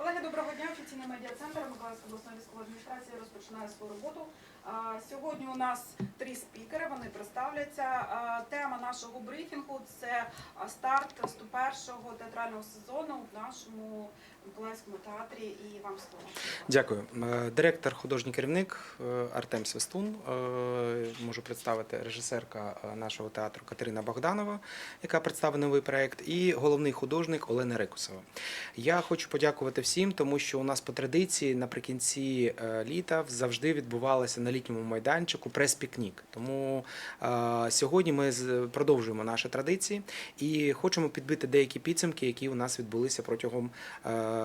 Колеги, доброго дня. Офіційний медіа-центр Миколаївської обласної військової адміністрації розпочинає свою роботу. Сьогодні у нас три спікери. Вони представляться. Тема нашого брифінгу це старт 101-го театрального сезону в нашому Миколаївському театрі. І вам слово. Дякую. Е, Директор, художній керівник е, Артем Свистун. Е, Можу представити режисерка нашого театру Катерина Богданова, яка представила новий проект, і головний художник Олена Рикусова. Я хочу подякувати всім, тому що у нас по традиції наприкінці літа завжди відбувалося на літньому майданчику прес-пікнік. Тому сьогодні ми продовжуємо наші традиції і хочемо підбити деякі підсумки, які у нас відбулися протягом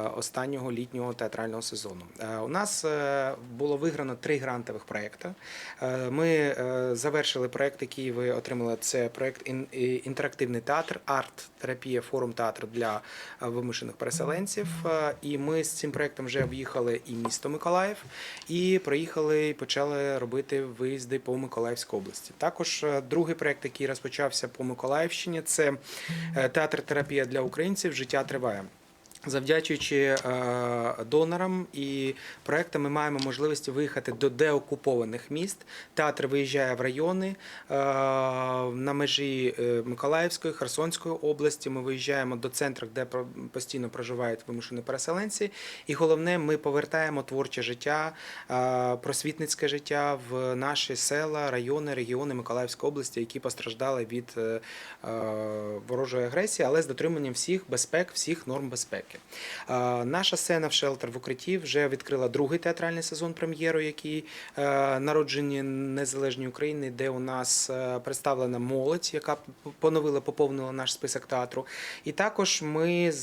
останнього літнього театрального сезону. Е, У нас е, було виграно три грантових проекти. Е, Ми завершили проект, який ви отримали. Це проект «Ін- інтерактивний театр, арт-терапія, форум театру для вимушених переселенців. І ми з цим проектом вже в'їхали і місто Миколаїв, і проїхали і почали робити виїзди по Миколаївській області. Також другий проект, який розпочався по Миколаївщині, це театр терапія для українців. Життя триває. Завдячуючи е, донорам і проектам, ми маємо можливість виїхати до деокупованих міст. Театр виїжджає в райони е, на межі е, Миколаївської, Херсонської області. Ми виїжджаємо до центрів, де постійно проживають вимушені переселенці. І головне, ми повертаємо творче життя, просвітницьке життя в наші села, райони, регіони Миколаївської області, які постраждали від ворожої агресії, але з дотриманням всіх безпек, всіх норм безпеки. Е, Наша сцена в шелтер в укритті вже відкрила другий театральний сезон прем'єру, який е, народжені незалежній України, де у нас е, представлена молодь, яка поновила, поповнила наш список театру. І також ми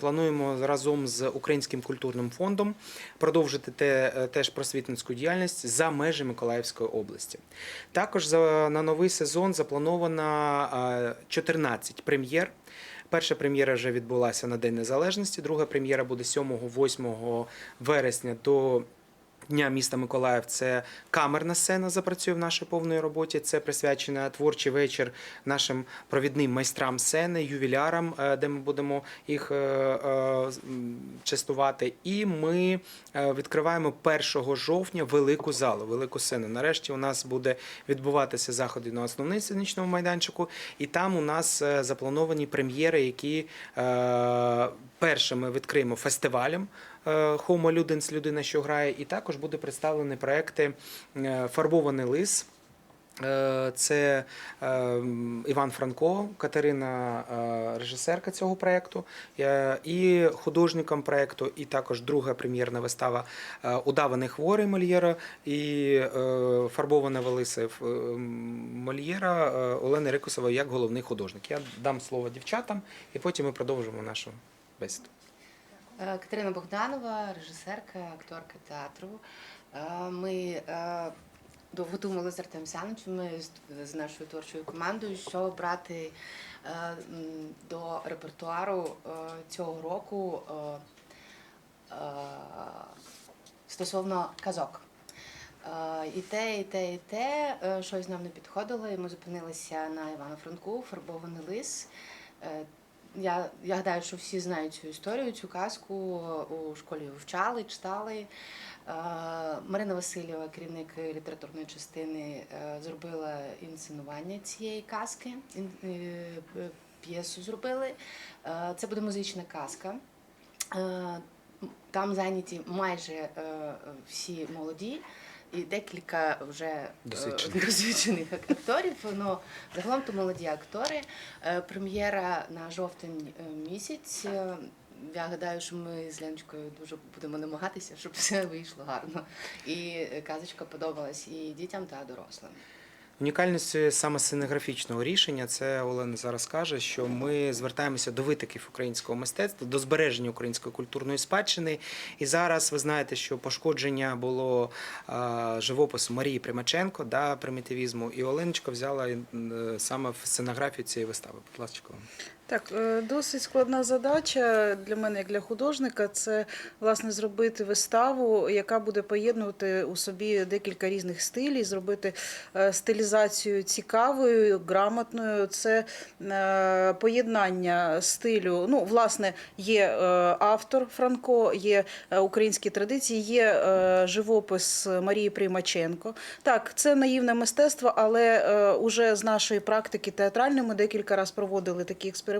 плануємо разом з Українським культурним фондом продовжити те, е, теж просвітницьку діяльність за межі Миколаївської області. Також на новий сезон заплановано е, 14 прем'єр. Перша прем'єра вже відбулася на День Незалежності, друга прем'єра буде 7-8 вересня. До Дня міста Миколаїв. Це камерна сцена запрацює в нашій повній роботі. Це присвячена творчий вечір нашим провідним майстрам сцени, ювілярам, е, де ми будемо їх е, е, частувати. І ми відкриваємо 1 жовтня велику залу, велику сцену. Нарешті у нас буде відбуватися заходи на основному сценічному майданчику, і там у нас заплановані прем'єри, які е, перше ми відкриємо фестивалем. Е, Homo Ludens, людина, що грає, і також буде представлені проекти е, Фарбований лис. Е, Це Іван Франко, Катерина, режисерка цього проєкту, і художником проєкту, і також друга прем'єрна вистава Удаваний хворий Мольєра і е, Фарбована Велиса Мольєра Олени Рикусової як головний художник. Я дам слово дівчатам, і потім ми продовжимо нашу бесіду. Е, Катерина Богданова, режисерка, акторка театру. Е, Ми е, довго думали з Артем Сяновичем, з- нашою творчою командою, що брати е, до репертуару е, цього року е, е, стосовно казок. Е, І те, і те, і те, е, щось нам не підходило, і ми зупинилися на Івана Франку, фарбований лис. Е, Я, я гадаю, що всі знають цю історію, цю казку у школі вивчали, читали. Е, Марина Васильєва, керівник літературної частини, е, зробила інсценування цієї казки, е, е, п'єсу зробили. Е, Це буде музична казка. Е, Там зайняті майже е, всі молоді. І декілька вже е, Досвідчених. досвідчених акторів. Ну, загалом то молоді актори. Е, Прем'єра на жовтень е, місяць. Я гадаю, що ми з Леночкою дуже будемо намагатися, щоб все вийшло гарно. І казочка подобалась і дітям, та дорослим. Унікальністю саме сценографічного рішення, це Олена зараз каже, що ми звертаємося до витоків українського мистецтва, до збереження української культурної спадщини. І зараз ви знаєте, що пошкодження було живопису Марії Примаченко, да, примітивізму, і Оленочка взяла е, саме в сценографію цієї вистави. Будь ласка. Так, е, досить складна задача для мене, як для художника, це власне зробити виставу, яка буде поєднувати у собі декілька різних стилів, зробити е, стилізацію цікавою, грамотною. Це е, поєднання стилю. Ну, власне, є автор Франко, є українські традиції, є живопис Марії Приймаченко. Так, це наївне мистецтво, але уже з нашої практики театральної ми декілька разів проводили такі експерименти.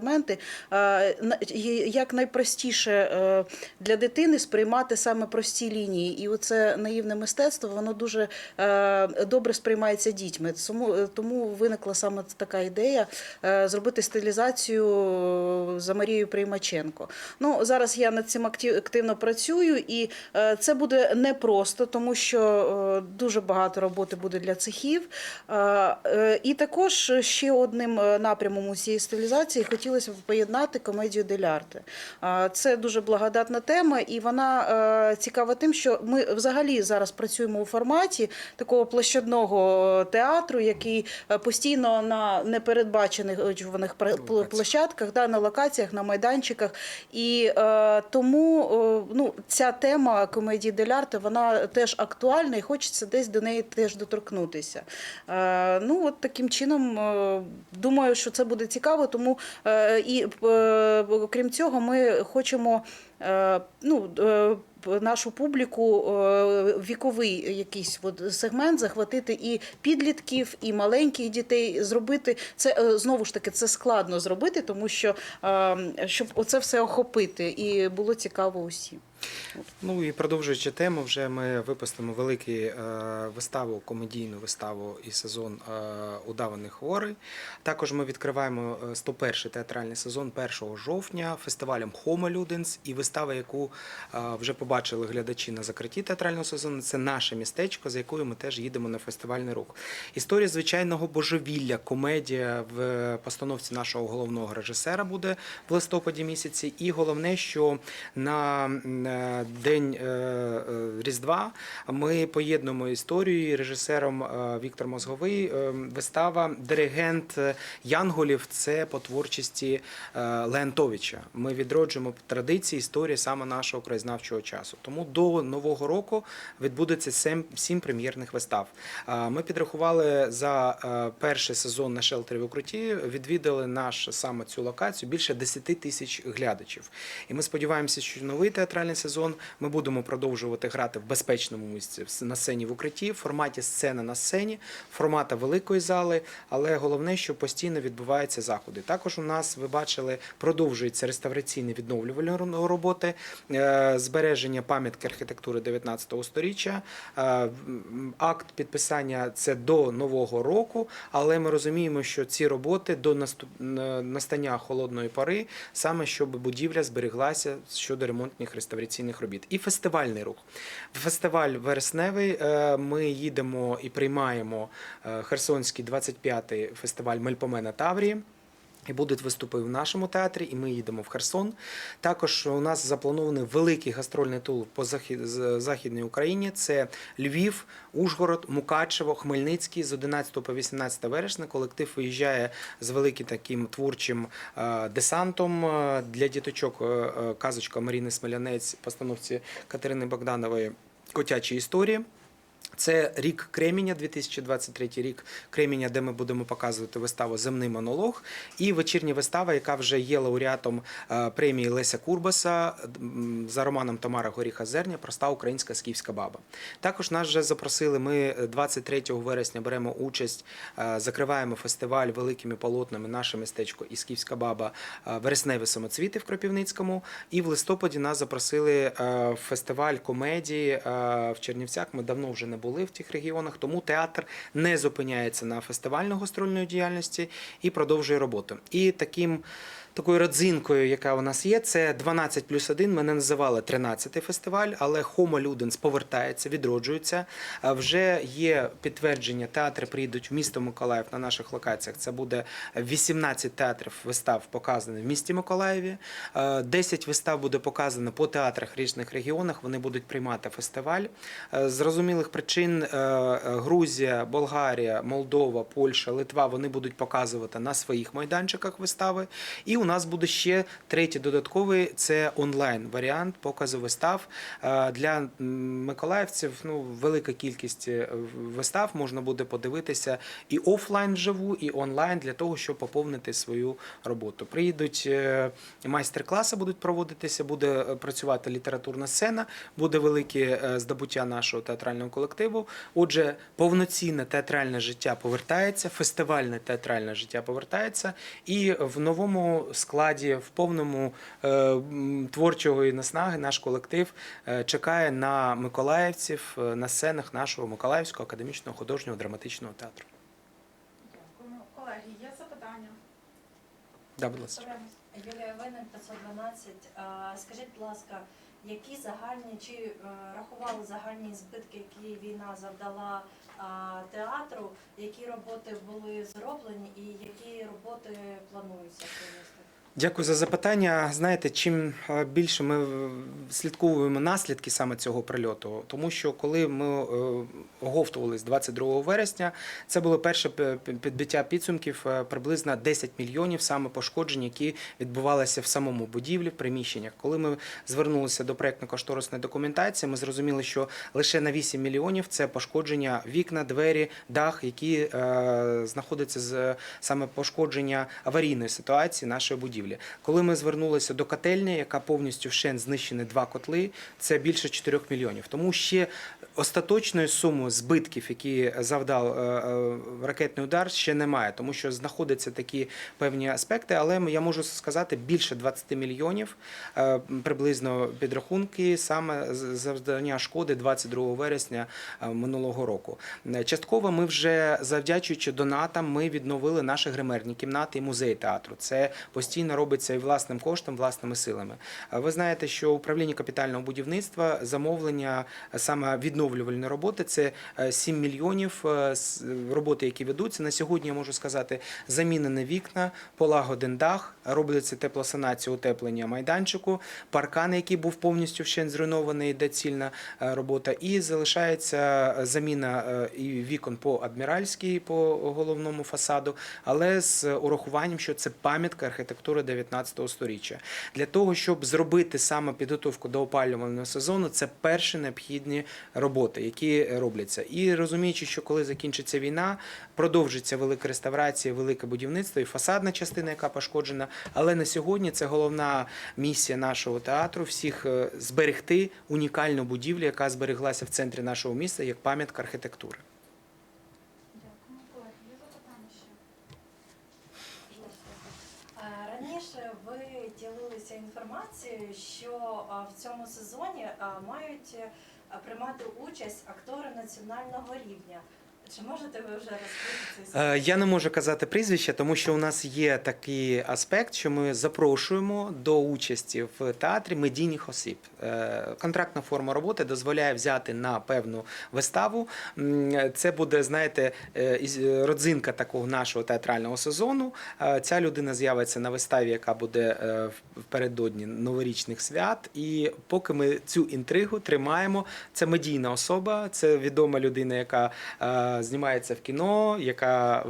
Е, на- є- як найпростіше е, для дитини сприймати саме прості лінії. І оце наївне мистецтво, воно дуже е, добре сприймається дітьми. Тому, е, виникла саме така ідея е, зробити стилізацію за Марією Приймаченко. Ну, зараз я над цим активно працюю, і е, це буде непросто, тому що е, дуже багато роботи буде для цехів. Е, е, І також ще одним е, напрямом у цієї стилізації хотілося б поєднати комедію. Е, Це дуже благодатна тема, і вона е, цікава тим, що ми взагалі зараз працюємо у форматі такого площадного е, театру, який е, постійно на непередбачених площадках, да, на локаціях, на майданчиках. І тому ну, ця тема комедії дель арте, вона теж актуальна і хочеться десь до неї теж доторкнутися. Ну, от таким чином, думаю, що це буде цікаво, тому і крім цього, ми хочемо. е, Ну, е, нашу публіку е, віковий якийсь от сегмент захватити і підлітків, і маленьких дітей. Зробити це е, знову ж таки це складно зробити, тому що е, щоб оце все охопити і було цікаво усім. Ну і продовжуючи тему, вже ми випустимо велику е, виставу, комедійну виставу і сезон е, удаваних хворий. Також ми відкриваємо е, 101-й театральний сезон 1 жовтня фестивалем Homo Ludens і вистава, яку вже побачили глядачі на закритті театрального сезону. Це наше містечко, за якою ми теж їдемо на фестивальний рух. Історія звичайного божевілля, комедія в постановці нашого головного режисера буде в листопаді місяці. І головне, що на день е, е, Різдва ми поєднуємо історію режисером е, Віктор Мозговий. е, Вистава Диригент Янголів це по творчості е, Леонтовича. Ми відроджуємо традиції історії саме нашого краєзнавчого часу. Тому до нового року відбудеться сім прем'єрних вистав. Е, Ми підрахували за е, перший сезон на шелтері в укритті, відвідали наш саме цю локацію більше 10 тисяч глядачів. І ми сподіваємося, що новий театральний сезон ми будемо продовжувати грати в безпечному місці на сцені в укритті, в форматі сцена на сцені, формата великої зали. Але головне, що постійно відбуваються заходи. Також у нас ви бачили, продовжується реставраційні відновлювальні роботи, е, збереження пам'ятки архітектури 19 століття. Е, Акт підписання це до нового року, але ми розуміємо, що ці роботи до настання холодної пори, саме щоб будівля збереглася щодо ремонтних реставраційних робіт. І фестивальний рух. Фестиваль вересневий. е, Ми їдемо і приймаємо е, Херсонський 25-й фестиваль Мельпомена Таврії. І будуть виступи в нашому театрі, і ми їдемо в Херсон. Також у нас запланований великий гастрольний тур по захід, Західній Україні. Це Львів, Ужгород, Мукачево, Хмельницький з 11 по 18 вересня. Колектив виїжджає з великим таким творчим е, десантом е, для діточок. е, Казочка Маріни Смелянець, постановці Катерини Богданової Котячі історії. Це рік Креміня, 2023 рік Креміня, де ми будемо показувати виставу Земний монолог і вечірня вистава, яка вже є лауреатом е, премії Леся Курбаса за романом Тамара Горіха Зерня Проста українська скіфська баба. Також нас вже запросили. Ми 23 вересня беремо участь, е, закриваємо фестиваль великими полотнами наше містечко і скіфська баба е, вересневі самоцвіти в Кропівницькому. І в листопаді нас запросили е, в фестиваль комедії е, в Чернівцях. Ми давно вже не були в тих регіонах, тому театр не зупиняється на фестивально-гастрольної діяльності і продовжує роботу. І таким. Такою родзинкою, яка у нас є, це 12 плюс 1. Ми не називали 13-й фестиваль, але Homo Ludens повертається, відроджується. Вже є підтвердження, театри приїдуть в місто Миколаїв на наших локаціях. Це буде 18 театрів вистав показаних в місті Миколаєві. Е, 10 вистав буде показано по театрах різних регіонах. Вони будуть приймати фестиваль. Е, зрозумілих причин е, е, Грузія, Болгарія, Молдова, Польща, Литва вони будуть показувати на своїх майданчиках вистави. І у нас буде ще третій додатковий це онлайн варіант показу вистав Е, для миколаївців. Ну велика кількість е, вистав можна буде подивитися і офлайн вживу, і онлайн для того, щоб поповнити свою роботу. Приїдуть е, майстер-класи, будуть проводитися, буде працювати літературна сцена, буде велике здобуття нашого театрального колективу. Отже, повноцінне театральне життя повертається, фестивальне театральне життя повертається, і в новому складі, в повному е, м, творчої наснаги, наш колектив е, чекає на миколаївців е, на сценах нашого Миколаївського академічного художнього драматичного театру. Дякуємо. Колеги, є запитання? Да, будь ласка. Юлія Винник, 512. Скажіть, будь ласка, які загальні чи рахували загальні збитки, які війна завдала театру? Які роботи були зроблені і які роботи плануються провести? Дякую за запитання. Знаєте, чим е, більше ми слідкуємо наслідки саме цього прильоту, тому що коли ми е, оговтувались 22 вересня, це було перше підбиття підсумків е, приблизно 10 мільйонів саме пошкоджень, які відбувалися в самому будівлі, в приміщеннях. Коли ми звернулися до проєктно-кошторисної документації, ми зрозуміли, що лише на 8 мільйонів це пошкодження вікна, двері, дах, які знаходяться з саме пошкодження аварійної ситуації нашої будівлі. Коли ми звернулися до котельні, яка повністю вщент знищені два котли, це більше 4 мільйонів. Тому ще остаточної суми збитків, які завдав е, е, ракетний удар, ще немає, тому що знаходяться такі певні аспекти. Але я можу сказати більше 20 мільйонів е, приблизно підрахунки саме завдання шкоди 22 вересня минулого року. Частково ми вже завдячуючи донатам, ми відновили наші гримерні кімнати і музей театру. Це постійно робиться і власним коштом, власними силами. Ви знаєте, що управління капітального будівництва замовлення саме відновлювальної роботи це е, 7 мільйонів е, роботи, які ведуться. На сьогодні я можу сказати, замінені вікна, полагоден дах, робиться теплосанація, утеплення майданчику, паркан, який був повністю вщент зруйнований, йде цільна е, робота, і залишається е, заміна е, і вікон по адміральській, по головному фасаду, але з урахуванням, що це пам'ятка архітектури 19 століття. Для того, щоб зробити саме підготовку до опалювального сезону, це перші необхідні роботи, які робляться. І розуміючи, що коли закінчиться війна, продовжиться велика реставрація, велике будівництво і фасадна частина, яка пошкоджена. Але на сьогодні це головна місія нашого театру всіх е, зберегти унікальну будівлю, яка збереглася в центрі нашого міста як пам'ятка архітектури. Ще? Раніше ви ділилися інформацією, що в цьому сезоні мають приймати участь актори національного рівня. Чи можете ви вже розкрити цей Е, Я не можу казати прізвища, тому що у нас є такий аспект, що ми запрошуємо до участі в театрі медійних осіб. Е, Контрактна форма роботи дозволяє взяти на певну виставу. Це буде, знаєте, е, родзинка такого нашого театрального сезону. Ця людина з'явиться на виставі, яка буде впередодні новорічних свят. І поки ми цю інтригу тримаємо, це медійна особа, це відома людина, яка знімається в кіно, яка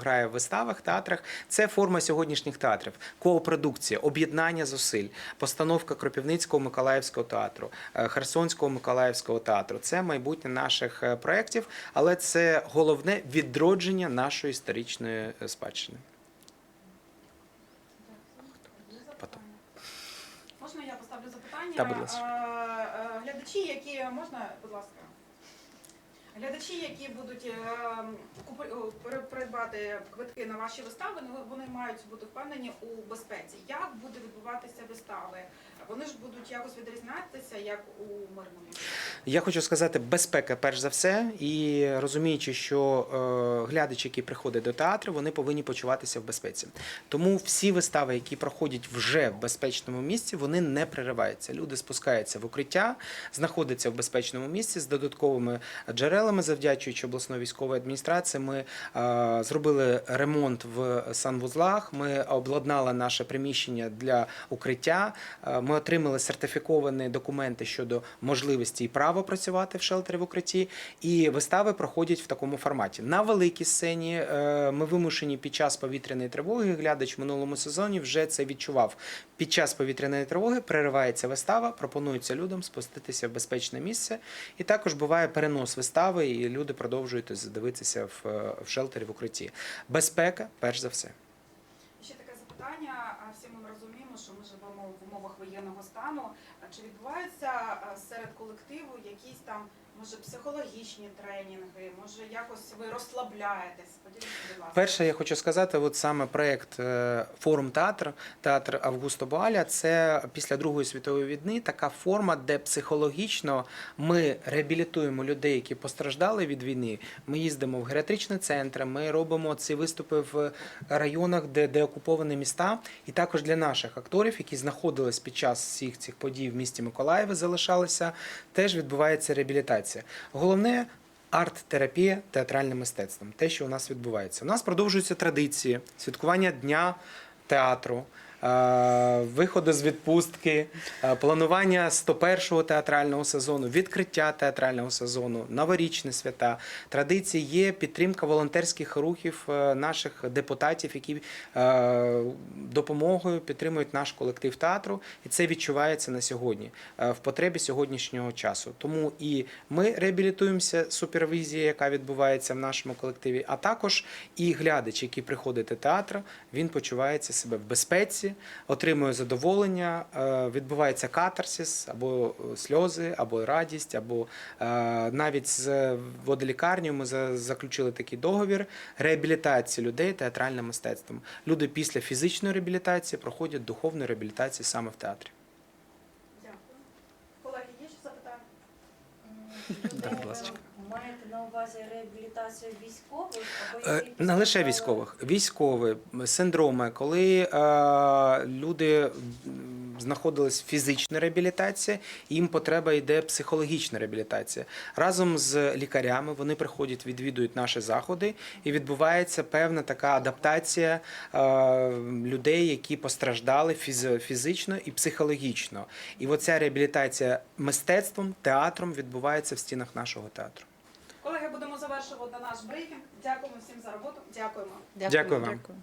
грає в виставах, театрах. Це форма сьогоднішніх театрів. Коопродукція, об'єднання зусиль, постановка Кропівницького Миколаївського театру, е, Херсонського Миколаївського театру. Це майбутнє наших е, проєктів, але це головне відродження нашої історичної е, спадщини. Можна я поставлю запитання? Та, будь ласка. Глядачі, які можна, будь ласка. Глядачі, які будуть е, при- придбати квитки на ваші вистави, ну, вони мають бути впевнені у безпеці. Як буде відбуватися вистави? Вони ж будуть якось відрізнятися, як у мирному. Я хочу сказати, безпека перш за все, і розуміючи, що е, глядачі, які приходять до театру, вони повинні почуватися в безпеці. Тому всі вистави, які проходять вже в безпечному місці, вони не перериваються. Люди спускаються в укриття, знаходяться в безпечному місці з додатковими джерелами. джерелами, завдячуючи обласної військової адміністрації, ми е, зробили ремонт в санвузлах. Ми обладнали наше приміщення для укриття. Е, Ми отримали сертифіковані документи щодо можливості і права працювати в шелтері в укритті. І вистави проходять в такому форматі. На великій сцені е, ми вимушені під час повітряної тривоги. Глядач в минулому сезоні вже це відчував. Під час повітряної тривоги переривається вистава, пропонується людям спуститися в безпечне місце. І також буває перенос вистави, і люди продовжують дивитися е, в шелтері в укритті. Безпека, перш за все. Ще таке запитання. А Всі ми розуміємо, що ми живемо в умовах воєнного стану. Чи відбуваються серед колективу якісь там, може, психологічні тренінги, може, якось ви розслабляєтесь? Поділіться, будь ласка. Перше, я хочу сказати, от саме проект е, форум театр, театр Августо Боаля, це після Другої світової війни така форма, де психологічно ми реабілітуємо людей, які постраждали від війни. Ми їздимо в геріатричні центри, ми робимо ці виступи в районах, де, де окуповані міста, і також для наших акторів, які знаходились під час всіх цих подій в місті Миколаєві, залишалися, теж відбувається реабілітація. Головне арт-терапія театральним мистецтвом. Те, що у нас відбувається. У нас продовжуються традиції святкування дня театру. Виходу з відпустки, планування 101-го театрального сезону, відкриття театрального сезону, новорічні свята. Традиції є підтримка волонтерських рухів е, наших депутатів, які е, допомогою підтримують наш колектив театру, і це відчувається на сьогодні е, в потребі сьогоднішнього часу. Тому і ми реабілітуємося супервізія, яка відбувається в нашому колективі, а також і глядач, який приходить до театру, він почувається себе в безпеці, отримує задоволення, е, відбувається катарсис або е, сльози, або радість, або е, навіть з водолікарнею ми заключили такий договір реабілітації людей театральним мистецтвом. Люди після фізичної реабілітації проходять духовну реабілітацію саме в театрі. Дякую. Колеги, є ще запитання? Так, будь ласка. Увазі реабілітацію військових або Е, Не лише військових, військові синдроми, коли е, люди знаходились в фізичній реабілітації, їм потреба йде психологічна реабілітація. Разом з лікарями вони приходять, відвідують наші заходи, і відбувається певна така адаптація е, людей, які постраждали фіз- фізично і психологічно. І оця реабілітація мистецтвом, театром відбувається в стінах нашого театру. Будемо завершувати наш брифінг. Дякуємо всім за роботу. Дякуємо. Дякую вам. Дякую.